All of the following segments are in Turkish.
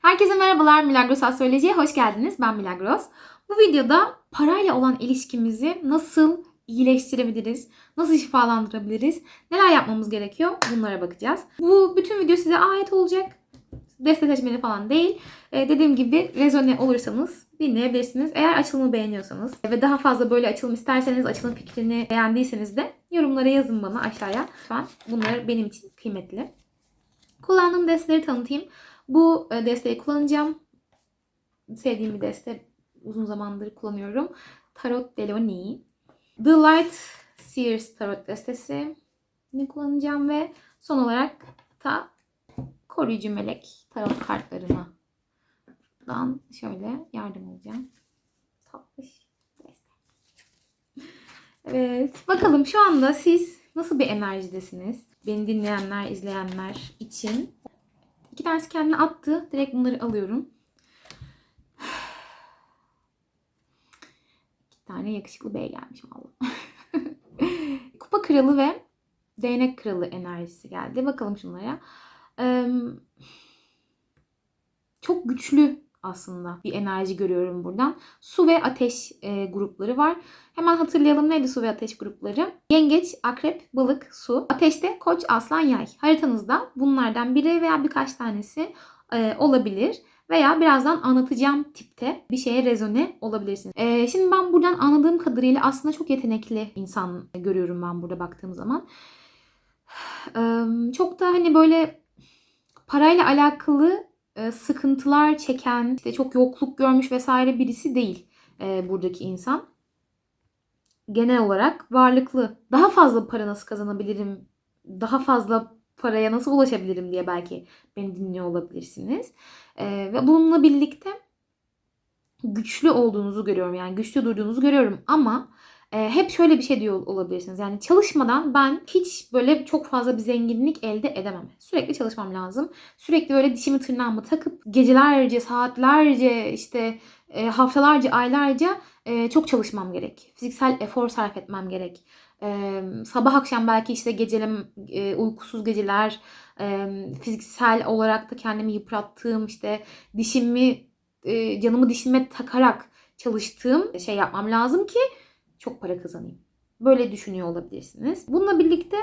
Herkese merhabalar Milagros Astroloji'ye hoş geldiniz. Ben Milagros. Bu videoda parayla olan ilişkimizi nasıl iyileştirebiliriz, nasıl şifalandırabiliriz, neler yapmamız gerekiyor bunlara bakacağız. Bu bütün video size ait olacak. Deste seçmeli falan değil. Ee, dediğim gibi rezone olursanız dinleyebilirsiniz. Eğer açılımı beğeniyorsanız ve daha fazla böyle açılım isterseniz, açılım fikrini beğendiyseniz de yorumlara yazın bana aşağıya. Lütfen bunlar benim için kıymetli. Kullandığım desteleri tanıtayım. Bu e, desteği kullanacağım. Sevdiğim bir deste. Uzun zamandır kullanıyorum. Tarot Deloni. The Light Sears Tarot destesi kullanacağım ve son olarak da koruyucu melek tarot kartlarına dan şöyle yardım alacağım. Tatlış. Evet. Bakalım şu anda siz nasıl bir enerjidesiniz? Beni dinleyenler, izleyenler için İki tanesi kendine attı. Direkt bunları alıyorum. İki tane yakışıklı bey gelmiş valla. Kupa kralı ve değnek kralı enerjisi geldi. Bakalım şunlara. Ee, çok güçlü aslında bir enerji görüyorum buradan. Su ve ateş e, grupları var. Hemen hatırlayalım neydi su ve ateş grupları? Yengeç, akrep, balık, su. Ateşte koç, aslan, yay. Haritanızda bunlardan biri veya birkaç tanesi e, olabilir. Veya birazdan anlatacağım tipte bir şeye rezone olabilirsiniz. E, şimdi ben buradan anladığım kadarıyla aslında çok yetenekli insan görüyorum ben burada baktığım zaman. E, çok da hani böyle parayla alakalı sıkıntılar çeken, işte çok yokluk görmüş vesaire birisi değil e, buradaki insan. Genel olarak varlıklı. Daha fazla para nasıl kazanabilirim? Daha fazla paraya nasıl ulaşabilirim diye belki beni dinliyor olabilirsiniz. E, ve bununla birlikte güçlü olduğunuzu görüyorum. Yani güçlü durduğunuzu görüyorum ama e, hep şöyle bir şey diyor olabilirsiniz. Yani çalışmadan ben hiç böyle çok fazla bir zenginlik elde edemem. Sürekli çalışmam lazım. Sürekli böyle dişimi tırnağımı takıp gecelerce, saatlerce, işte e, haftalarca, aylarca e, çok çalışmam gerek. Fiziksel efor sarf etmem gerek. E, sabah akşam belki işte gecelim, e, uykusuz geceler, e, fiziksel olarak da kendimi yıprattığım işte dişimi, e, canımı dişime takarak çalıştığım şey yapmam lazım ki çok para kazanayım. Böyle düşünüyor olabilirsiniz. Bununla birlikte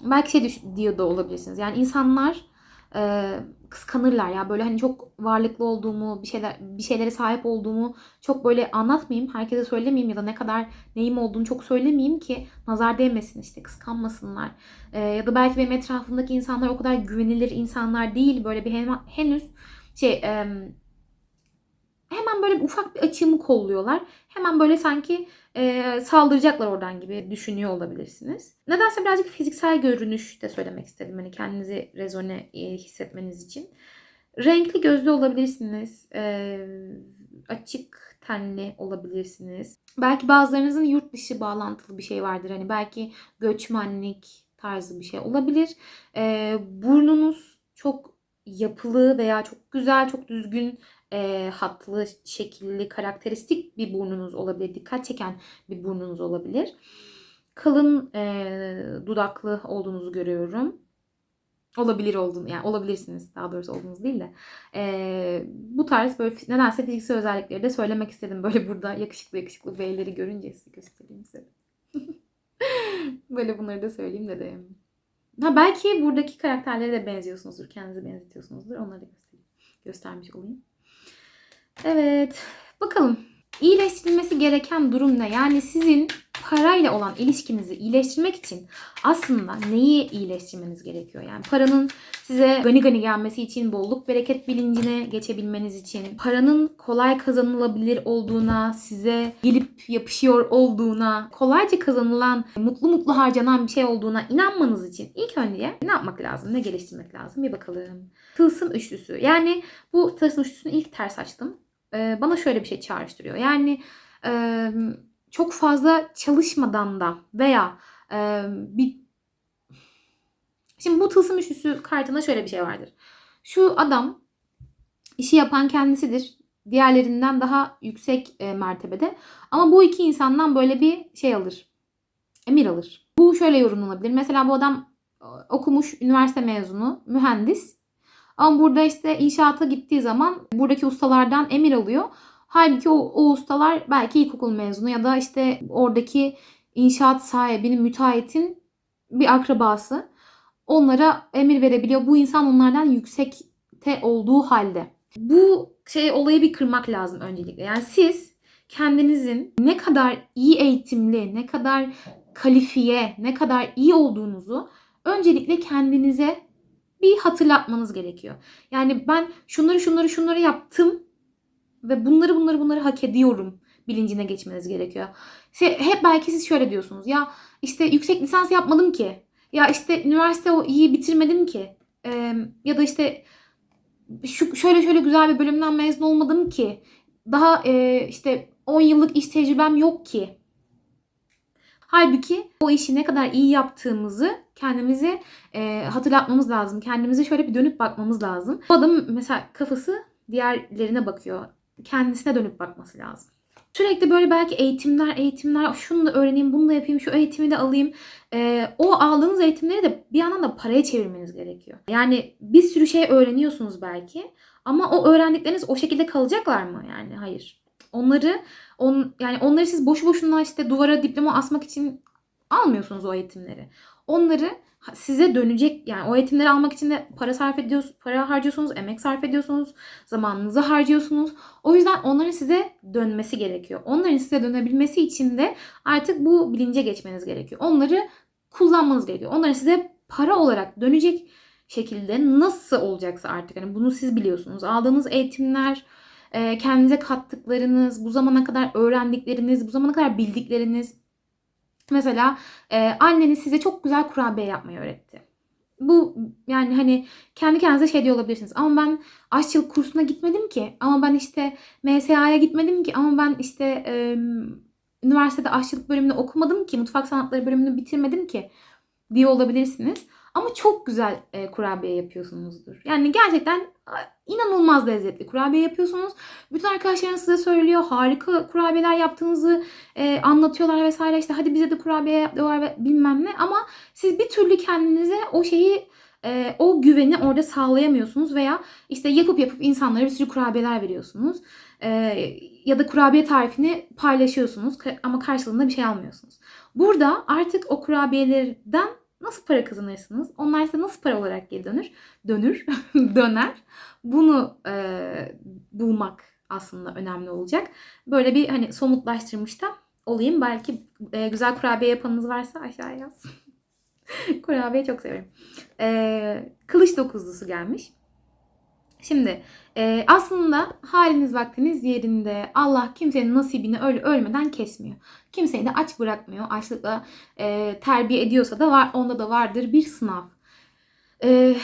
belki şey diyor da olabilirsiniz. Yani insanlar e, kıskanırlar ya böyle hani çok varlıklı olduğumu, bir şeyler bir şeylere sahip olduğumu çok böyle anlatmayayım, herkese söylemeyeyim ya da ne kadar neyim olduğunu çok söylemeyeyim ki nazar değmesin işte kıskanmasınlar. E, ya da belki benim etrafımdaki insanlar o kadar güvenilir insanlar değil böyle bir hem, henüz şey e, hemen böyle ufak bir açığımı kolluyorlar. Hemen böyle sanki e, saldıracaklar oradan gibi düşünüyor olabilirsiniz. Nedense birazcık fiziksel görünüş de söylemek istedim. Hani kendinizi rezone e, hissetmeniz için. Renkli gözlü olabilirsiniz. E, açık tenli olabilirsiniz. Belki bazılarınızın yurt dışı bağlantılı bir şey vardır. Hani belki göçmenlik tarzı bir şey olabilir. E, burnunuz çok yapılı veya çok güzel, çok düzgün e, hatlı, şekilli, karakteristik bir burnunuz olabilir. Dikkat çeken bir burnunuz olabilir. Kalın e, dudaklı olduğunuzu görüyorum. Olabilir olduğunu yani olabilirsiniz daha doğrusu olduğunuz değil de. E, bu tarz böyle nedense fiziksel özellikleri de söylemek istedim. Böyle burada yakışıklı yakışıklı beyleri görünce size göstereyim size. böyle bunları da söyleyeyim de Ha belki buradaki karakterlere de benziyorsunuzdur. Kendinizi benzetiyorsunuzdur. Onları da. Göstermiş olayım. Evet. Bakalım. İyileştirilmesi gereken durum ne? Yani sizin parayla olan ilişkinizi iyileştirmek için aslında neyi iyileştirmeniz gerekiyor? Yani paranın size gani gani gelmesi için, bolluk bereket bilincine geçebilmeniz için, paranın kolay kazanılabilir olduğuna, size gelip yapışıyor olduğuna, kolayca kazanılan, mutlu mutlu harcanan bir şey olduğuna inanmanız için ilk önce ne yapmak lazım, ne geliştirmek lazım bir bakalım. Tılsım üçlüsü. Yani bu tılsım üçlüsünü ilk ters açtım. Ee, bana şöyle bir şey çağrıştırıyor. Yani e, çok fazla çalışmadan da veya e, bir Şimdi bu tılsım üçlüsü kartında şöyle bir şey vardır. Şu adam işi yapan kendisidir. Diğerlerinden daha yüksek e, mertebede. Ama bu iki insandan böyle bir şey alır. Emir alır. Bu şöyle yorumlanabilir. Mesela bu adam okumuş, üniversite mezunu, mühendis. Ama burada işte inşaata gittiği zaman buradaki ustalardan emir alıyor. Halbuki o, o ustalar belki ilkokul mezunu ya da işte oradaki inşaat sahibinin, müteahhitin bir akrabası. Onlara emir verebiliyor. Bu insan onlardan yüksekte olduğu halde. Bu şey olayı bir kırmak lazım öncelikle. Yani siz kendinizin ne kadar iyi eğitimli, ne kadar kalifiye, ne kadar iyi olduğunuzu öncelikle kendinize bir hatırlatmanız gerekiyor. Yani ben şunları şunları şunları yaptım ve bunları bunları bunları hak ediyorum bilincine geçmeniz gerekiyor. Şey, hep belki siz şöyle diyorsunuz. Ya işte yüksek lisans yapmadım ki. Ya işte üniversite o iyi bitirmedim ki. Ee, ya da işte şu şöyle şöyle güzel bir bölümden mezun olmadım ki. Daha e, işte 10 yıllık iş tecrübem yok ki. Halbuki o işi ne kadar iyi yaptığımızı kendimize e, hatırlatmamız lazım. Kendimize şöyle bir dönüp bakmamız lazım. Bu adam mesela kafası diğerlerine bakıyor. Kendisine dönüp bakması lazım. Sürekli böyle belki eğitimler, eğitimler, şunu da öğreneyim, bunu da yapayım, şu eğitimi de alayım. Ee, o aldığınız eğitimleri de bir yandan da paraya çevirmeniz gerekiyor. Yani bir sürü şey öğreniyorsunuz belki ama o öğrendikleriniz o şekilde kalacaklar mı? Yani hayır. Onları on, yani onları siz boşu boşuna işte duvara diploma asmak için almıyorsunuz o eğitimleri. Onları size dönecek yani o eğitimleri almak için de para sarf ediyorsunuz, para harcıyorsunuz, emek sarf ediyorsunuz, zamanınızı harcıyorsunuz. O yüzden onların size dönmesi gerekiyor. Onların size dönebilmesi için de artık bu bilince geçmeniz gerekiyor. Onları kullanmanız gerekiyor. Onların size para olarak dönecek şekilde nasıl olacaksa artık hani bunu siz biliyorsunuz. Aldığınız eğitimler, e, kendinize kattıklarınız, bu zamana kadar öğrendikleriniz, bu zamana kadar bildikleriniz Mesela e, anneniz size çok güzel kurabiye yapmayı öğretti. Bu yani hani kendi kendinize şey diyor olabilirsiniz. Ama ben aşçılık kursuna gitmedim ki. Ama ben işte MSA'ya gitmedim ki. Ama ben işte e, üniversitede aşçılık bölümünü okumadım ki. Mutfak sanatları bölümünü bitirmedim ki diye olabilirsiniz. Ama çok güzel e, kurabiye yapıyorsunuzdur. Yani gerçekten inanılmaz lezzetli kurabiye yapıyorsunuz. Bütün arkadaşlarınız size söylüyor. Harika kurabiyeler yaptığınızı e, anlatıyorlar vesaire. İşte hadi bize de kurabiye yapıyorlar ve bilmem ne. Ama siz bir türlü kendinize o şeyi e, o güveni orada sağlayamıyorsunuz veya işte yapıp yapıp insanlara bir sürü kurabiyeler veriyorsunuz. E, ya da kurabiye tarifini paylaşıyorsunuz ama karşılığında bir şey almıyorsunuz. Burada artık o kurabiyelerden nasıl para kazanırsınız? Onlar size nasıl para olarak geri dönür? Dönür, döner. Bunu e, bulmak aslında önemli olacak. Böyle bir hani somutlaştırmış da olayım. Belki e, güzel kurabiye yapanınız varsa aşağıya yaz. kurabiye çok severim. E, kılıç dokuzlusu gelmiş. Şimdi e, aslında haliniz vaktiniz yerinde. Allah kimsenin nasibini öyle ölmeden kesmiyor. Kimseyi de aç bırakmıyor. Açlıkla e, terbiye ediyorsa da var, onda da vardır bir sınav. E,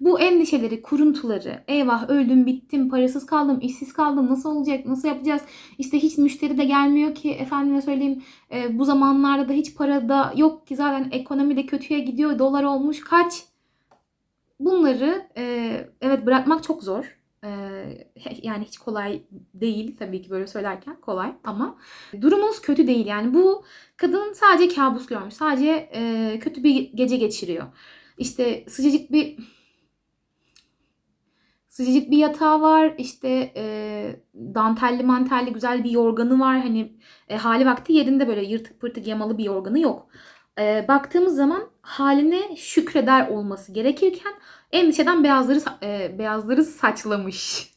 bu endişeleri, kuruntuları, eyvah öldüm, bittim, parasız kaldım, işsiz kaldım, nasıl olacak, nasıl yapacağız? İşte hiç müşteri de gelmiyor ki efendime söyleyeyim e, bu zamanlarda da hiç para da yok ki zaten ekonomi de kötüye gidiyor, dolar olmuş kaç? Bunları e, evet bırakmak çok zor. E, yani hiç kolay değil tabii ki böyle söylerken kolay ama durumunuz kötü değil. Yani bu kadın sadece kabus görmüş. Sadece e, kötü bir gece geçiriyor. İşte sıcacık bir sıcacık bir yatağı var. İşte e, dantelli mantelli güzel bir yorganı var. Hani e, hali vakti yerinde böyle yırtık pırtık yamalı bir yorganı yok. E, baktığımız zaman haline şükreder olması gerekirken endişeden beyazları e, beyazları saçlamış.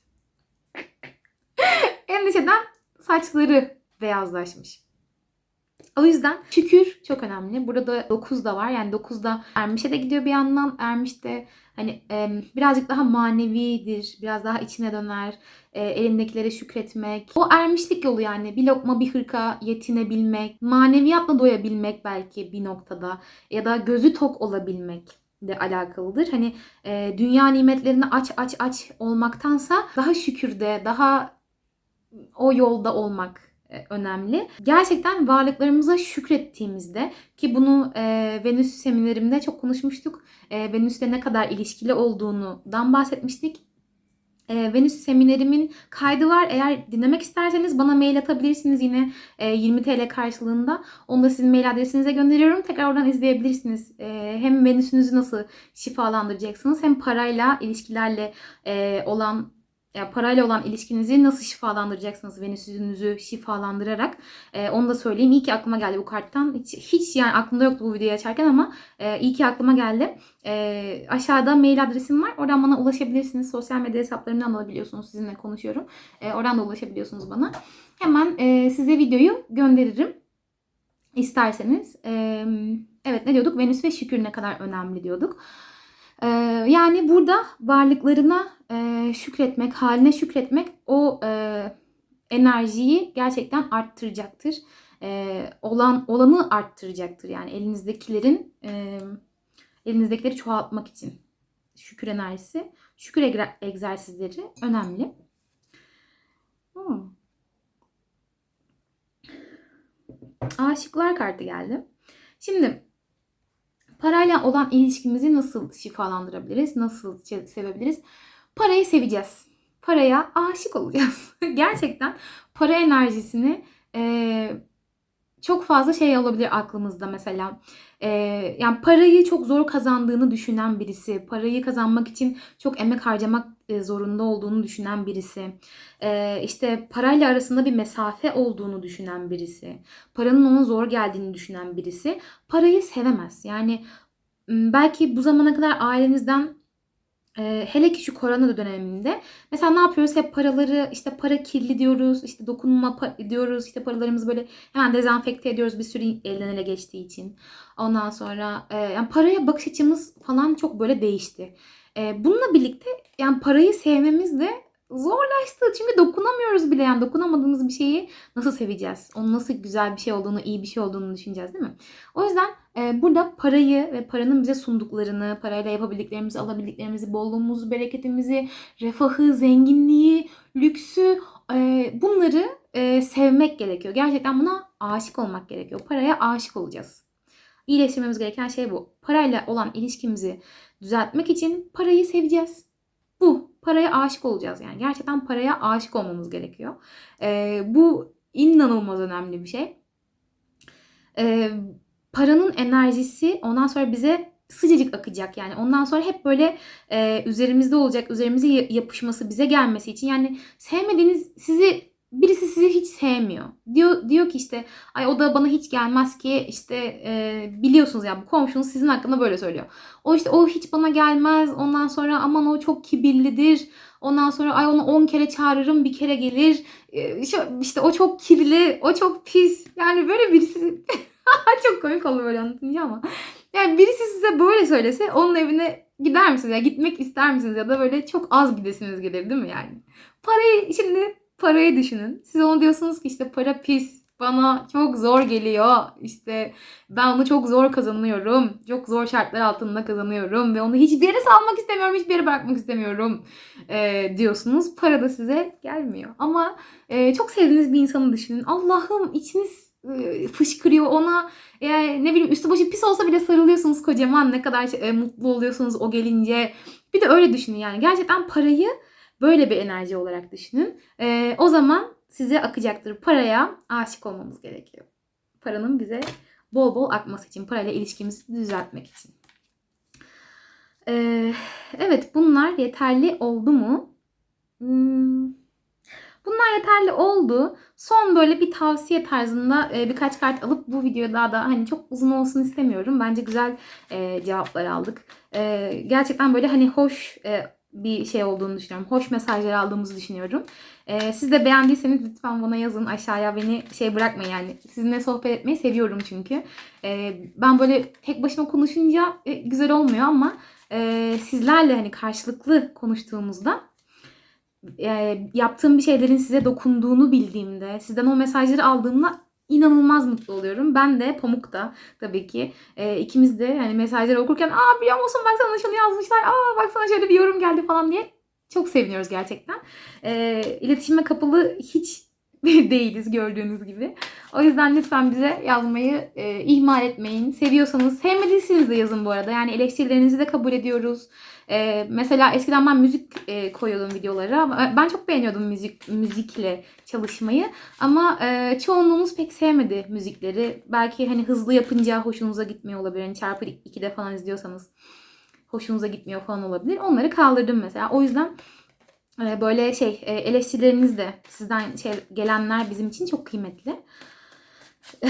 endişeden saçları beyazlaşmış. O yüzden şükür çok önemli. Burada 9 da var. Yani 9 da Ermiş'e de gidiyor bir yandan. Ermiş de hani e, birazcık daha manevidir. Biraz daha içine döner. E, elindekilere şükretmek. O ermişlik yolu yani. Bir lokma bir hırka yetinebilmek. Maneviyatla doyabilmek belki bir noktada. Ya da gözü tok olabilmek de alakalıdır. Hani e, dünya nimetlerini aç aç aç olmaktansa daha şükürde, daha o yolda olmak önemli. Gerçekten varlıklarımıza şükrettiğimizde ki bunu e, Venüs seminerimde çok konuşmuştuk. E, Venüs'te ne kadar ilişkili olduğundan bahsetmiştik. E, Venüs seminerimin kaydı var. Eğer dinlemek isterseniz bana mail atabilirsiniz yine e, 20 TL karşılığında. Onu da sizin mail adresinize gönderiyorum. Tekrar oradan izleyebilirsiniz. E, hem Venüs'ünüzü nasıl şifalandıracaksınız hem parayla, ilişkilerle e, olan ya parayla olan ilişkinizi nasıl şifalandıracaksınız Venüs'ünüzü şifalandırarak e, onu da söyleyeyim. İyi ki aklıma geldi bu karttan. Hiç, hiç yani aklımda yoktu bu videoyu açarken ama e, iyi ki aklıma geldi. E, aşağıda mail adresim var. Oradan bana ulaşabilirsiniz. Sosyal medya hesaplarımdan alabiliyorsunuz. Sizinle konuşuyorum. E, oradan da ulaşabiliyorsunuz bana. Hemen e, size videoyu gönderirim. İsterseniz. E, evet ne diyorduk? Venüs ve şükür ne kadar önemli diyorduk. E, yani burada varlıklarına e, şükretmek, haline şükretmek o e, enerjiyi gerçekten arttıracaktır. E, olan olanı arttıracaktır. Yani elinizdekilerin e, elinizdekileri çoğaltmak için şükür enerjisi, şükür egzersizleri önemli. Hmm. Aşıklar kartı geldi. Şimdi parayla olan ilişkimizi nasıl şifalandırabiliriz? Nasıl se- sevebiliriz? Parayı seveceğiz. Paraya aşık olacağız. Gerçekten para enerjisini e, çok fazla şey olabilir aklımızda mesela. E, yani parayı çok zor kazandığını düşünen birisi, parayı kazanmak için çok emek harcamak e, zorunda olduğunu düşünen birisi, e, işte parayla arasında bir mesafe olduğunu düşünen birisi, paranın ona zor geldiğini düşünen birisi parayı sevemez. Yani belki bu zamana kadar ailenizden hele ki şu korona döneminde mesela ne yapıyoruz? Hep paraları işte para kirli diyoruz, işte dokunma diyoruz, işte paralarımızı böyle hemen dezenfekte ediyoruz bir sürü elden ele geçtiği için. Ondan sonra e, yani paraya bakış açımız falan çok böyle değişti. E, bununla birlikte yani parayı sevmemiz de zorlaştı. Çünkü dokunamıyoruz bile yani dokunamadığımız bir şeyi nasıl seveceğiz? Onun nasıl güzel bir şey olduğunu, iyi bir şey olduğunu düşüneceğiz değil mi? O yüzden burada parayı ve paranın bize sunduklarını, parayla yapabildiklerimizi, alabildiklerimizi, bolluğumuzu, bereketimizi, refahı, zenginliği, lüksü e, bunları e, sevmek gerekiyor. Gerçekten buna aşık olmak gerekiyor. Paraya aşık olacağız. İyileştirmemiz gereken şey bu. Parayla olan ilişkimizi düzeltmek için parayı seveceğiz. Bu. Paraya aşık olacağız yani. Gerçekten paraya aşık olmamız gerekiyor. Ee, bu inanılmaz önemli bir şey. Ee, paranın enerjisi ondan sonra bize sıcacık akacak yani. Ondan sonra hep böyle e, üzerimizde olacak, üzerimize ya- yapışması, bize gelmesi için. Yani sevmediğiniz sizi birisi sizi hiç sevmiyor. Diyor diyor ki işte ay o da bana hiç gelmez ki işte e, biliyorsunuz ya bu komşunuz sizin hakkında böyle söylüyor. O işte o hiç bana gelmez. Ondan sonra aman o çok kibirlidir. Ondan sonra ay onu 10 kere çağırırım bir kere gelir. E, işte o çok kirli, o çok pis. Yani böyle birisi çok komik oldu böyle anlatınca ama. Yani birisi size böyle söylese onun evine gider misiniz ya gitmek ister misiniz ya da böyle çok az gidesiniz gelir değil mi yani? Parayı şimdi parayı düşünün. Siz onu diyorsunuz ki işte para pis. Bana çok zor geliyor. İşte ben onu çok zor kazanıyorum. Çok zor şartlar altında kazanıyorum ve onu hiçbir yere salmak istemiyorum, hiçbir yere bırakmak istemiyorum e, diyorsunuz. Para da size gelmiyor. Ama e, çok sevdiğiniz bir insanı düşünün. Allah'ım içiniz fışkırıyor ona. Eğer ne bileyim üstü başı pis olsa bile sarılıyorsunuz kocaman. Ne kadar e, mutlu oluyorsunuz o gelince. Bir de öyle düşünün yani. Gerçekten parayı böyle bir enerji olarak düşünün. E, o zaman size akacaktır. Paraya aşık olmamız gerekiyor. Paranın bize bol bol akması için, parayla ilişkimizi düzeltmek için. Ee, evet bunlar yeterli oldu mu? Hmm, Bunlar yeterli oldu. Son böyle bir tavsiye tarzında e, birkaç kart alıp bu videoyu daha da hani çok uzun olsun istemiyorum. Bence güzel e, cevaplar aldık. E, gerçekten böyle hani hoş bir şey olduğunu düşünüyorum. Hoş mesajlar aldığımızı düşünüyorum. E, siz de beğendiyseniz lütfen bana yazın aşağıya beni şey bırakmayın yani. Sizinle sohbet etmeyi seviyorum çünkü. Ben böyle tek başıma konuşunca güzel olmuyor ama sizlerle hani karşılıklı konuştuğumuzda e, yaptığım bir şeylerin size dokunduğunu bildiğimde, sizden o mesajları aldığımda inanılmaz mutlu oluyorum. Ben de Pamuk da tabii ki e, ikimiz de hani mesajları okurken aa biliyor musun bak sana şunu yazmışlar, aa bak sana şöyle bir yorum geldi falan diye çok seviniyoruz gerçekten. E, iletişime kapalı hiç değiliz gördüğünüz gibi. O yüzden lütfen bize yazmayı e, ihmal etmeyin. Seviyorsanız, sevmediyseniz de yazın bu arada. Yani eleştirilerinizi de kabul ediyoruz. E, mesela eskiden ben müzik e, koyuyordum videolara. Ben çok beğeniyordum müzik müzikle çalışmayı. Ama e, çoğunluğunuz pek sevmedi müzikleri. Belki hani hızlı yapınca hoşunuza gitmiyor olabilir. Hani çarpı 2'de falan izliyorsanız hoşunuza gitmiyor falan olabilir. Onları kaldırdım mesela. O yüzden e, böyle şey e, eleştirileriniz de sizden şey gelenler bizim için çok kıymetli.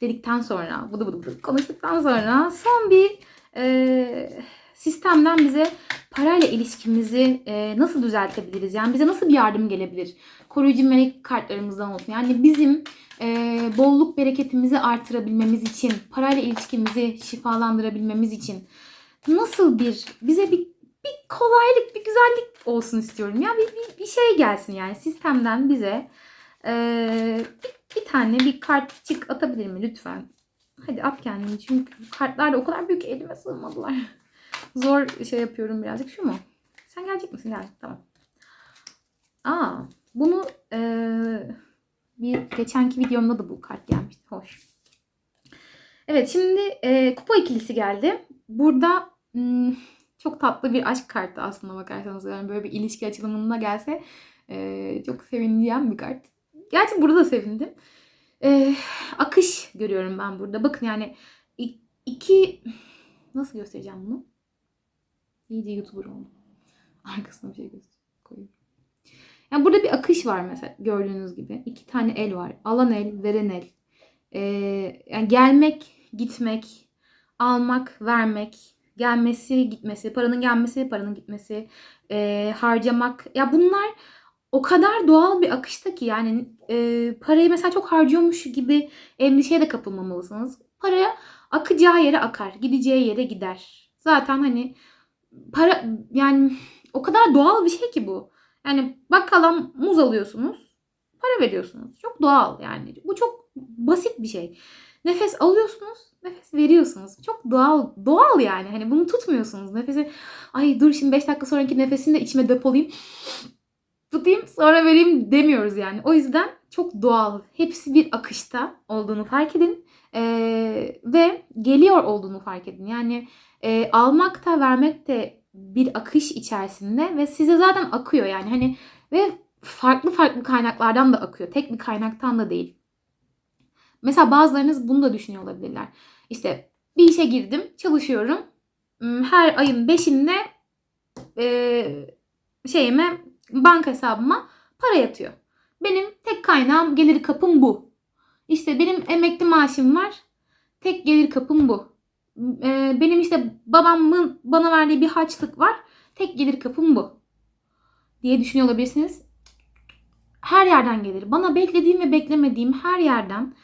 Dedikten sonra, budu budu budu konuştuktan sonra son bir e, sistemden bize parayla ilişkimizi e, nasıl düzeltebiliriz? Yani bize nasıl bir yardım gelebilir? Koruyucu melek kartlarımızdan olsun. Yani bizim e, bolluk bereketimizi artırabilmemiz için, parayla ilişkimizi şifalandırabilmemiz için nasıl bir bize bir bir kolaylık, bir güzellik olsun istiyorum. Ya bir, bir, bir şey gelsin yani sistemden bize e, bir, bir tane bir kartçık atabilir mi lütfen? Hadi at kendini çünkü kartlar da o kadar büyük elime sığmadılar. Zor şey yapıyorum birazcık. Şu mu? Sen gelecek misin? Gel. Tamam. Aa, bunu e, bir geçenki videomda da bu kart gelmişti. Hoş. Evet şimdi e, kupa ikilisi geldi. Burada hmm, çok tatlı bir aşk kartı aslında bakarsanız. Yani böyle bir ilişki açılımında gelse e, çok sevineceğim bir kart. Gerçi burada da sevindim. E, akış görüyorum ben burada. Bakın yani iki nasıl göstereceğim bunu? İyice YouTuber oldum. Arkasına bir şey koyuyorum. Yani burada bir akış var mesela gördüğünüz gibi. iki tane el var. Alan el, veren el. Ee, yani gelmek, gitmek, almak, vermek, gelmesi, gitmesi, paranın gelmesi, paranın gitmesi, e, harcamak. Ya bunlar o kadar doğal bir akışta ki yani e, parayı mesela çok harcıyormuş gibi endişeye de kapılmamalısınız. Paraya akacağı yere akar, gideceği yere gider. Zaten hani para yani o kadar doğal bir şey ki bu. Yani bakkala muz alıyorsunuz, para veriyorsunuz. Çok doğal yani. Bu çok basit bir şey. Nefes alıyorsunuz, nefes veriyorsunuz. Çok doğal, doğal yani. Hani bunu tutmuyorsunuz. Nefesi ay dur şimdi 5 dakika sonraki nefesini de içime depolayayım. Tutayım sonra vereyim demiyoruz yani. O yüzden çok doğal. Hepsi bir akışta olduğunu fark edin. Ee, ve geliyor olduğunu fark edin. Yani e, almak da vermek de bir akış içerisinde ve size zaten akıyor yani hani ve farklı farklı kaynaklardan da akıyor. Tek bir kaynaktan da değil. Mesela bazılarınız bunu da düşünüyor olabilirler. İşte bir işe girdim, çalışıyorum. Hmm, her ayın 5'inde e, şeyime, banka hesabıma para yatıyor. Benim tek kaynağım, gelir kapım bu. İşte benim emekli maaşım var. Tek gelir kapım bu. E, benim işte babamın bana verdiği bir harçlık var. Tek gelir kapım bu. Diye düşünüyor olabilirsiniz. Her yerden gelir. Bana beklediğim ve beklemediğim her yerden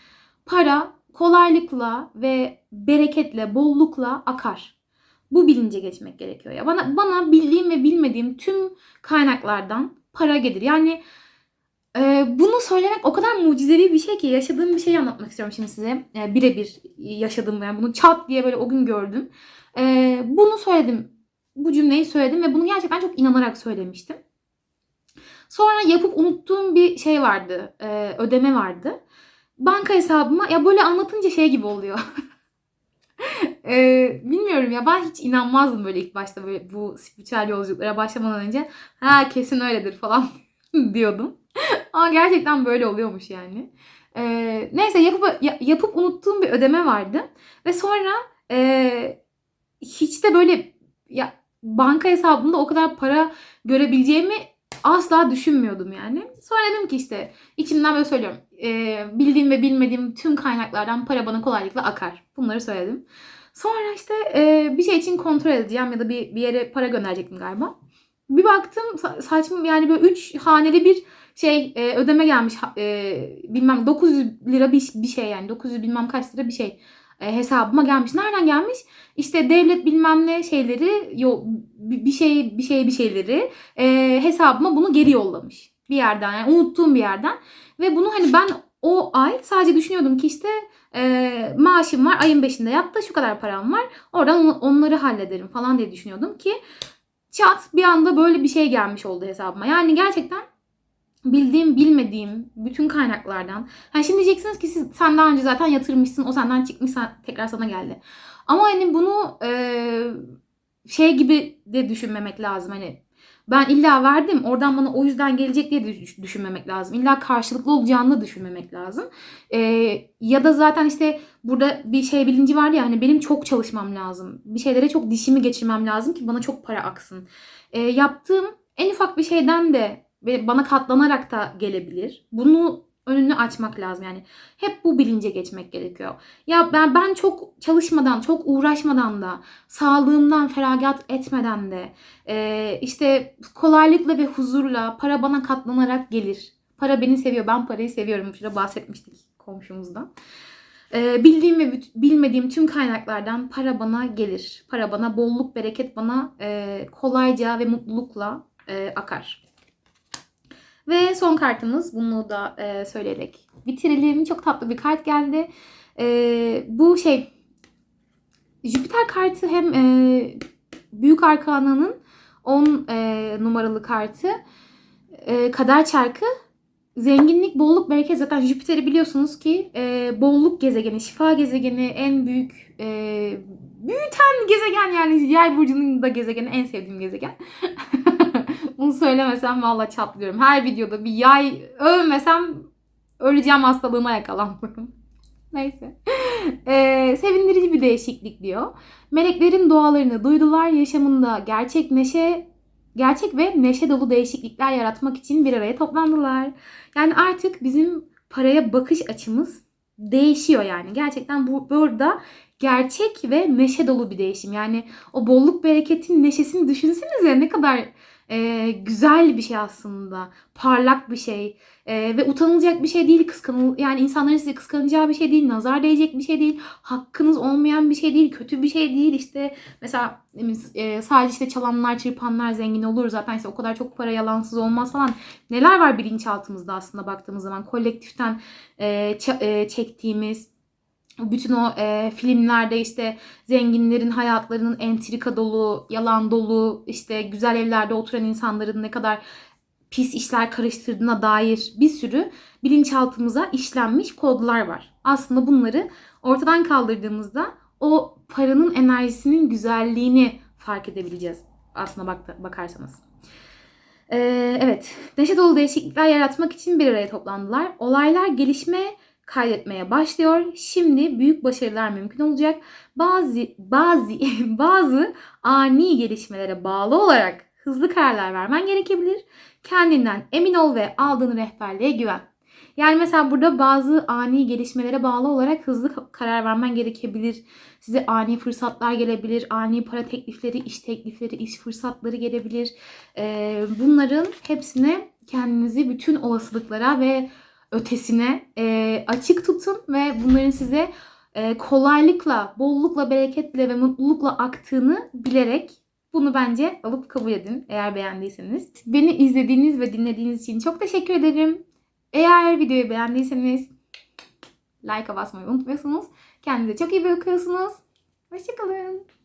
para kolaylıkla ve bereketle, bollukla akar. Bu bilince geçmek gerekiyor ya. Bana bana bildiğim ve bilmediğim tüm kaynaklardan para gelir. Yani e, bunu söylemek o kadar mucizevi bir şey ki yaşadığım bir şeyi anlatmak istiyorum şimdi size. E, Birebir yaşadım yani bunu çat diye böyle o gün gördüm. E, bunu söyledim. Bu cümleyi söyledim ve bunu gerçekten çok inanarak söylemiştim. Sonra yapıp unuttuğum bir şey vardı. E, ödeme vardı banka hesabıma ya böyle anlatınca şey gibi oluyor. ee, bilmiyorum ya ben hiç inanmazdım böyle ilk başta böyle bu spiritüel yolculuklara başlamadan önce. Ha kesin öyledir falan diyordum. Ama gerçekten böyle oluyormuş yani. Ee, neyse yapıp yapıp unuttuğum bir ödeme vardı ve sonra e, hiç de böyle ya banka hesabımda o kadar para görebileceğimi asla düşünmüyordum yani. Sonra dedim ki işte içimden böyle söylüyorum. E, bildiğim ve bilmediğim tüm kaynaklardan para bana kolaylıkla akar. Bunları söyledim. Sonra işte e, bir şey için kontrol edeceğim ya da bir, bir yere para gönderecektim galiba. Bir baktım saçma yani böyle 3 haneli bir şey e, ödeme gelmiş. E, bilmem 900 lira bir, bir şey yani 900 bilmem kaç lira bir şey e, hesabıma gelmiş. Nereden gelmiş? İşte devlet bilmem ne şeyleri yo, bir şey bir şey bir şeyleri e, hesabıma bunu geri yollamış. Bir yerden yani unuttuğum bir yerden. Ve bunu hani ben o ay sadece düşünüyordum ki işte e, maaşım var ayın 5'inde yattı şu kadar param var. Oradan onları hallederim falan diye düşünüyordum ki çat bir anda böyle bir şey gelmiş oldu hesabıma. Yani gerçekten bildiğim, bilmediğim bütün kaynaklardan. Ha şimdi diyeceksiniz ki siz, sen daha önce zaten yatırmışsın, o senden çıkmış, tekrar sana geldi. Ama hani bunu e, şey gibi de düşünmemek lazım. Hani ben illa verdim, oradan bana o yüzden gelecek diye düşünmemek lazım. İlla karşılıklı olacağını düşünmemek lazım. E, ya da zaten işte burada bir şey bilinci var ya hani benim çok çalışmam lazım. Bir şeylere çok dişimi geçirmem lazım ki bana çok para aksın. E, yaptığım en ufak bir şeyden de ve bana katlanarak da gelebilir. Bunu önünü açmak lazım yani. Hep bu bilince geçmek gerekiyor. Ya ben ben çok çalışmadan, çok uğraşmadan da, sağlığımdan feragat etmeden de, e, işte kolaylıkla ve huzurla para bana katlanarak gelir. Para beni seviyor, ben parayı seviyorum. Şurada bahsetmiştik komşumuzdan. E, bildiğim ve bilmediğim tüm kaynaklardan para bana gelir. Para bana bolluk, bereket bana e, kolayca ve mutlulukla e, akar. Ve son kartımız. Bunu da e, söyleyerek bitirelim. Çok tatlı bir kart geldi. E, bu şey Jüpiter kartı hem e, Büyük Arkana'nın 10 e, numaralı kartı. E, kader çarkı. Zenginlik, bolluk, bereket zaten Jüpiter'i biliyorsunuz ki e, bolluk gezegeni, şifa gezegeni, en büyük e, büyüten gezegen yani yay burcunun da gezegeni en sevdiğim gezegen. Bunu söylemesem valla çatlıyorum. Her videoda bir yay övmesem öleceğim hastalığına yakalandım. Neyse. Ee, sevindirici bir değişiklik diyor. Meleklerin dualarını duydular. Yaşamında gerçek neşe gerçek ve neşe dolu değişiklikler yaratmak için bir araya toplandılar. Yani artık bizim paraya bakış açımız değişiyor yani. Gerçekten bu burada gerçek ve neşe dolu bir değişim. Yani o bolluk bereketin neşesini düşünsenize ne kadar e, güzel bir şey aslında. Parlak bir şey. E, ve utanılacak bir şey değil. Kıskanıl yani insanların sizi kıskanacağı bir şey değil. Nazar değecek bir şey değil. Hakkınız olmayan bir şey değil. Kötü bir şey değil. İşte mesela e, sadece işte çalanlar, çırpanlar zengin olur. Zaten işte o kadar çok para yalansız olmaz falan. Neler var bilinçaltımızda aslında baktığımız zaman. Kolektiften e, e, çektiğimiz bütün o e, filmlerde işte zenginlerin hayatlarının entrika dolu, yalan dolu, işte güzel evlerde oturan insanların ne kadar pis işler karıştırdığına dair bir sürü bilinçaltımıza işlenmiş kodlar var. Aslında bunları ortadan kaldırdığımızda o paranın enerjisinin güzelliğini fark edebileceğiz aslında bak bakarsanız. Ee, evet, neşe dolu değişiklikler yaratmak için bir araya toplandılar. Olaylar gelişme kaydetmeye başlıyor. Şimdi büyük başarılar mümkün olacak. Bazı bazı bazı ani gelişmelere bağlı olarak hızlı kararlar vermen gerekebilir. Kendinden emin ol ve aldığın rehberliğe güven. Yani mesela burada bazı ani gelişmelere bağlı olarak hızlı karar vermen gerekebilir. Size ani fırsatlar gelebilir, ani para teklifleri, iş teklifleri, iş fırsatları gelebilir. Bunların hepsine kendinizi bütün olasılıklara ve ötesine e, açık tutun ve bunların size e, kolaylıkla, bollukla, bereketle ve mutlulukla aktığını bilerek bunu bence alıp kabul edin eğer beğendiyseniz. Beni izlediğiniz ve dinlediğiniz için çok teşekkür ederim. Eğer videoyu beğendiyseniz like'a basmayı unutmuyorsunuz. Kendinize çok iyi bakıyorsunuz. Hoşçakalın.